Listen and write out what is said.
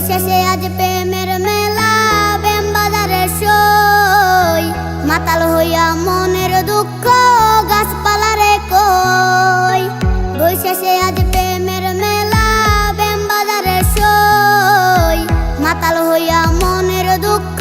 শেষে আজ প্রেমের মেলা প্রেম বাজারে সই। মাতাল হইয়া মনের দুঃখ গাছপালারে কই। বৈশেষে আজ প্রেমের মেলা প্রেম বাজারে সই। মাতাল হইয়া মনের দুঃখ